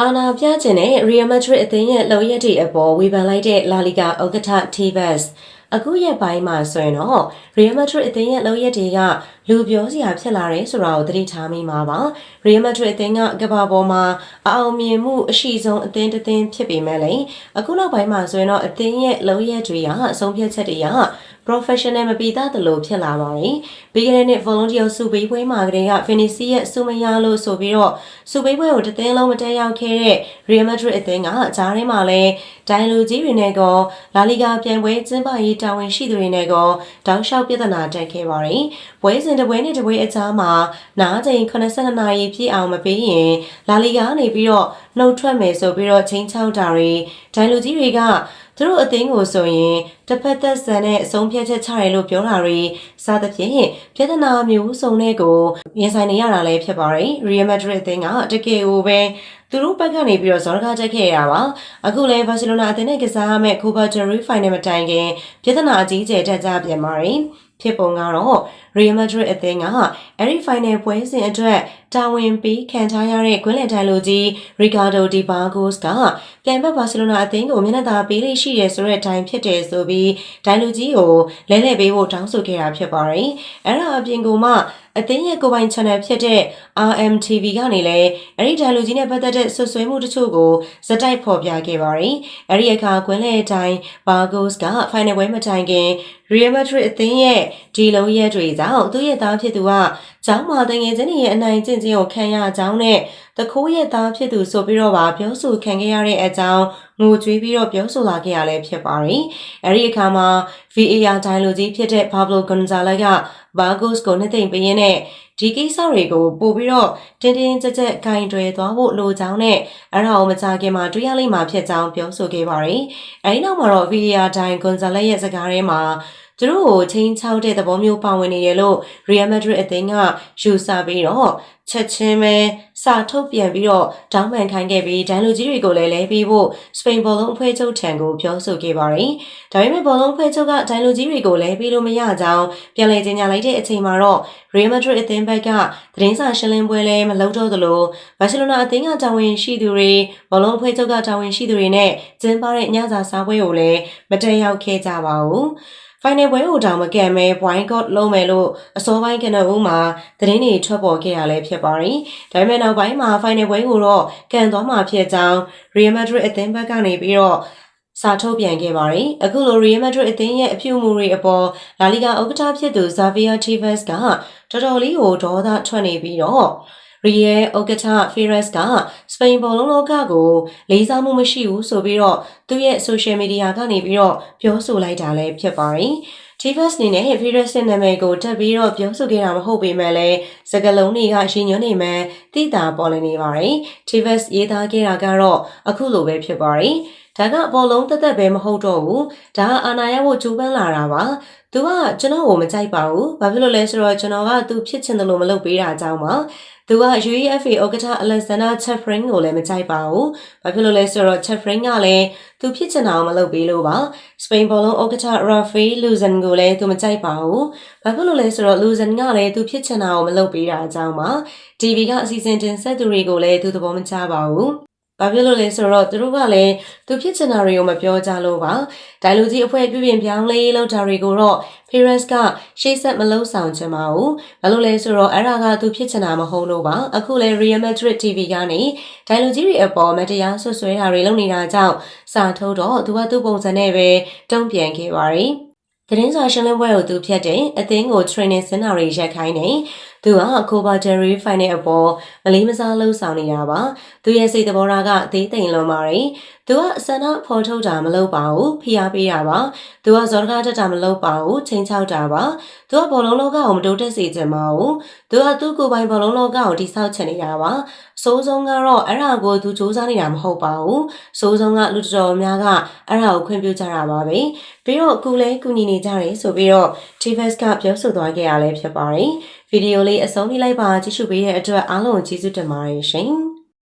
အာနာပြချင်တဲ့ Real Madrid အသင်းရဲ့လုံရက်တွေအပေါ်ဝေဖန်လိုက်တဲ့ La Liga ဥက္ကဋ္ဌ Tevez အခုရက်ပိုင်းမှာဆိုရင်တော့ Real Madrid အသင်းရဲ့လုံရက်တွေကလူပြောစရာဖြစ်လာတယ်ဆိုတာကိုသတိထားမိမှာပါ Real Madrid အသင်းကကမ္ဘာပေါ်မှာအအောင်မြင်မှုအရှိဆုံးအသင်းတစ်သင်းဖြစ်ပေမဲ့လည်းအခုနောက်ပိုင်းမှာဆိုရင်တော့အသင်းရဲ့လုံရက်တွေကအဆုံးဖြတ်ချက်တွေက professional မပြီးသားသလိုဖြစ်လာပါတယ်။ပြီးခဲ့တဲ့နှစ် volunteer စုပေးပွဲမှာကတည်းက Vinicius ရဲ့စုမရလို့ဆိုပြီးတော့စုပေးပွဲကိုတစ်သင်းလုံးမတက်ရောက်ခဲ့တဲ့ Real Madrid အသင်းကကြားထဲမှာလည်းဒိုင်လူကြီးတွေနဲ့ကောလာလီဂါပြိုင်ပွဲကျင်းပရေးတာဝန်ရှိသူတွေနဲ့ကောတောက်လျှောက်ပြဿနာတက်ခဲ့ပါတယ်။ပွဲစဉ်တစ်ပွဲနဲ့တစ်ပွဲအကြားမှာနားချိန်82နာရီပြည့်အောင်မပေးရင်လာလီဂါကနေပြီးတော့ နှုတ်ထွက်မယ်ဆိုပြီးတော့ချင်းချောက်တာတွေဒိုင်လူကြီးတွေကသူတို့အသင်းကိုဆိုရင်တစ်ဖက်သက်ဆန်တဲ့အဆုံးဖြတ်ချက်ချတယ်လို့ပြောတာတွေစသဖြင့်ပြဿနာမျိုးစုံတဲ့ကိုရင်ဆိုင်နေရတာလည်းဖြစ်ပါတယ်။ Real Madrid အသင်းကတကယ်ကိုပဲသူတို့ဘက်ကနေပြီးတော့ဇော်ရကားတက်ခဲ့ရတာပါအခုလည်းဘာစီလိုနာအသင်းနဲ့ကစားရမယ့် Copa del Rey Final မတိုင်ခင်ပြဿနာအကြီးကျယ်တက်ကြပြန်ပါတယ် ဖြစ်ပုံကတော့ Real Madrid အသင်းကအဲ့ဒီ final ပွဲစဉ်အတွက်တာဝန်ပေးခံထားရတဲ့ကွင်းလယ်ထိုင်လူကြီး Ricardo Di Bargos ကပြိုင်ဘက်ဘာစီလိုနာအသင်းကိုမျက်နှာသာပေးလိရှိတယ်ဆိုတဲ့အတိုင်းဖြစ်တယ်ဆိုပြီးဒိုင်လူကြီးကိုလဲလှယ်ပေးဖို့တောင်းဆိုခဲ့တာဖြစ်ပါတယ်။အဲ့ဒါအပြင်ကမှ အသင်းရဲ့ကိုပိုင် channel ဖြစ်တဲ့ RMTV ကနေလည်းအဲ့ဒီဒိုင်လူကြီးနဲ့ပတ်သက်တဲ့ဆွဆွဲမှုတချို့ကိုဇက်တိုက်ဖော်ပြခဲ့ပါတယ်။အဲ့ဒီအခါကွင်းလယ်တိုင်း Bargos က final ပွဲမတိုင်ခင် Real Madrid အသင်းရဲ့ဒီလုံးရဲတွေကြောင့်သူ့ရဲ့သားဖြစ်သူကကျောင်းမှာတငယ်ချင်းတွေရဲ့အနိုင်ကျင့်ခြင်းကိုခံရကြောင်းနဲ့ တခိုးရဲ့သားဖြစ်သူဆိုပြီးတော့ပါပြောဆိုခံခဲ့ရတဲ့အကြောင်းငိုကြွေးပြီးတော့ပြောဆိုလာခဲ့ရလဲဖြစ်ပါတယ်။အဲဒီအခါမှာ VAR တိုင်းလူကြီးဖြစ်တဲ့ Pablo Gonzalez က Bargos ကိုနှစ်သိမ့်ပေးရင်းနဲ့ဒီကိစ္စတွေကိုပို့ပြီးတော့တင်းတင်းကြပ်ကြပ်ဂိုင်တွယ်သွားဖို့လိုကြောင်းနဲ့အဲ့ဒါကိုမကြခင်မှာတွေ့ရလိမ့်မှာဖြစ်ကြောင်းပြောဆိုခဲ့ပါတယ်။အဲဒီနောက်မှာတော့ VAR တိုင်း Gonzalez ရဲ့စကားထဲမှာ သူတို့ကိုချင်းချောက်တဲ့သဘောမျိုးပါဝင်နေတယ်လို့ Real Madrid အသင်းကယူဆပြီးတော့ချက်ချင်းပဲစာထုတ်ပြန်ပြီးတော့တောင်းပန်ခိုင်းခဲ့ပြီးဒန်လူကြီးတွေကိုလည်းလဲပြီးဖို့စပိန်ဘောလုံးအဖွဲ့ချုပ်ထံကိုပြောဆိုခဲ့ပါတယ်။ဒါပေမဲ့ဘောလုံးအဖွဲ့ချုပ်ကဒန်လူကြီးတွေကိုလဲပြီးလို့မရကြောင်းပြန်လည်ကြေညာလိုက်တဲ့အချိန်မှာတော့ Real Madrid အသင်းဘက်ကသတင်းစာရှင်းလင်းပွဲလည်းမလုပ်တော့သလိုဘာစီလိုနာအသင်းကတာဝန်ရှိသူတွေဘောလုံးအဖွဲ့ချုပ်ကတာဝန်ရှိသူတွေနဲ့ကျင်းပတဲ့ညစာစားပွဲကိုလည်းမတက်ရောက်ခဲ့ကြပါဘူး။ final ပွဲကိုတောင်မကန်မဲ boycott လုပ်မယ်လို့အစောပိုင်းကနဦးမှာသတင်းတွေထွက်ပေါ်ခဲ့ရလဲဖြစ်ပါတယ်။ဒါပေမဲ့နောက်ပိုင်းမှာ final ပွဲကိုတော့ကန်သွားမှာဖြစ်ကြောင်း Real Madrid အသင်းဘက်ကနေပြီးတော့စာထုတ်ပြန်ခဲ့ပါတယ်။အခုလို Real Madrid အသင်းရဲ့အပြုအမူတွေအပေါ် La Liga ဥက္ကဋ္ဌဖြစ်သူ Xavier Tebas ကတော်တော်လေးကိုဒေါသထွက်နေပြီးတော့ ရီယယ်အိုကတာဖီရက်စ်ကစပိန်ဘောလုံးလောကကိုလေးစားမှုမရှိဘူးဆိုပြီးတော့သူ့ရဲ့ social media ကနေပြီးတော့ပြောဆိုလိုက်တာလည်းဖြစ်ပါတယ်။ Chivas အနေနဲ့ Fires ရဲ့နာမည်ကိုတက်ပြီးတော့ပြောဆိုခဲ့တာမဟုတ်ပေမဲ့လည်းစကလုံးတွေကရှင်ညွှန်းနေမှသိတာပေါ်လည်နေပါတယ်။ Chivas ရေးသားခဲ့တာကတော့အခုလိုပဲဖြစ်ပါတယ်။ဒါကအပေါ်လုံးတက်တက်ပဲမဟုတ်တော့ဘူး။ဒါကအာနာရဖို့ကြိုးပမ်းလာတာပါ။ तू ကကျွန်တော်ကိုမကြိုက်ပါဘူး။ဘာဖြစ်လို့လဲဆိုတော့ကျွန်တော်က तू ဖြစ်ချင်တယ်လို့မလုပ်ပေးတာကြောင့်ပါ။သူက UEFA ဥက္ကဋ္ဌ Alexander Chefrin ကိုလည်းမကြိုက်ပါဘူး။ဘာဖြစ်လို့လဲဆိုတော့ Chefrin ကလည်းသူဖြစ်ချင်တာကိုမလုပ်ပေးလို့ပါ။စပိန်ဘောလုံးဥက္ကဋ္ဌ Rafael Luzon ကိုလည်းသူမကြိုက်ပါဘူး။ဘာဖြစ်လို့လဲဆိုတော့ Luzon ကလည်းသူဖြစ်ချင်တာကိုမလုပ်ပေးတာအကြောင်းပါ။ TV ကအစီအစဉ်တင်ဆက်သူတွေကိုလည်းသူသဘောမကျပါဘူး။ ဘာဖြစ်လို့လဲဆိုတော့သူတို့ကလည်းသူဖြစ်ချင်တာတွေကိုမပြောကြလို့ပါဒိုင်လူကြီးအဖွဲ့ပြုပြင်ပြောင်းလဲလောက်တာတွေကိုတော့ Perez ကရှေ့ဆက်မလုံးဆောင်ချင်ပါဘူးဘာလို့လဲဆိုတော့အဲ့ဒါကသူဖြစ်ချင်တာမဟုတ်လို့ပါအခုလဲ Real Madrid TV ကနေဒိုင်လူကြီးတွေအပေါ်မတရားဆွဆွဲတာတွေလုပ်နေတာကြောင့်စာထုတ်တော့သူကသူ့ပုံစံနဲ့ပဲတုံ့ပြန်ခဲ့ပါတယ် သတင်းစာရှင်းလင်းပွဲကိုသူဖြတ်တဲ့အသင်းကို training စင်တာတွေရက်ခိုင်းနေသူက Copa del Rey Final အပေါ်မလေးမစားလှုပ်ဆောင်နေတာပါသူရဲ့စိတ်သဘောထားကအသေးသိမ်လွန်ပါတယ် သူကအစန္ဒဖော်ထုတ်တာမလုပ်ပါဘူးဖိအားပေးတာပါသူကဇော်တကားတက်တာမလုပ်ပါဘူးချိန်ချောက်တာပါသူကဘောလုံးလောကကိုမတိုးတက်စေချင်ပါဘူးသူကသူ့ကိုယ်ပိုင်ဘောလုံးလောကကိုတိဆောက်ချင်နေတာပါစိုးဆုံးကတော့အဲ့ဒါကိုသူစူးစမ်းနေတာမဟုတ်ပါဘူးစိုးဆုံးကလူတော်များကအဲ့ဒါကိုခွင့်ပြုကြတာပါပဲပြီးတော့ကုလဲကူညီနေကြတယ်ဆိုပြီးတော့ TVS ကပြောဆိုသွားခဲ့ရလဲဖြစ်ပါတယ်ဗီဒီယိုလေးအဆုံးထိလိုက်ပါကြည့်ရှုပေးတဲ့အတွက်အားလုံးကိုကျေးဇူးတင်ပါတယ်ရှင်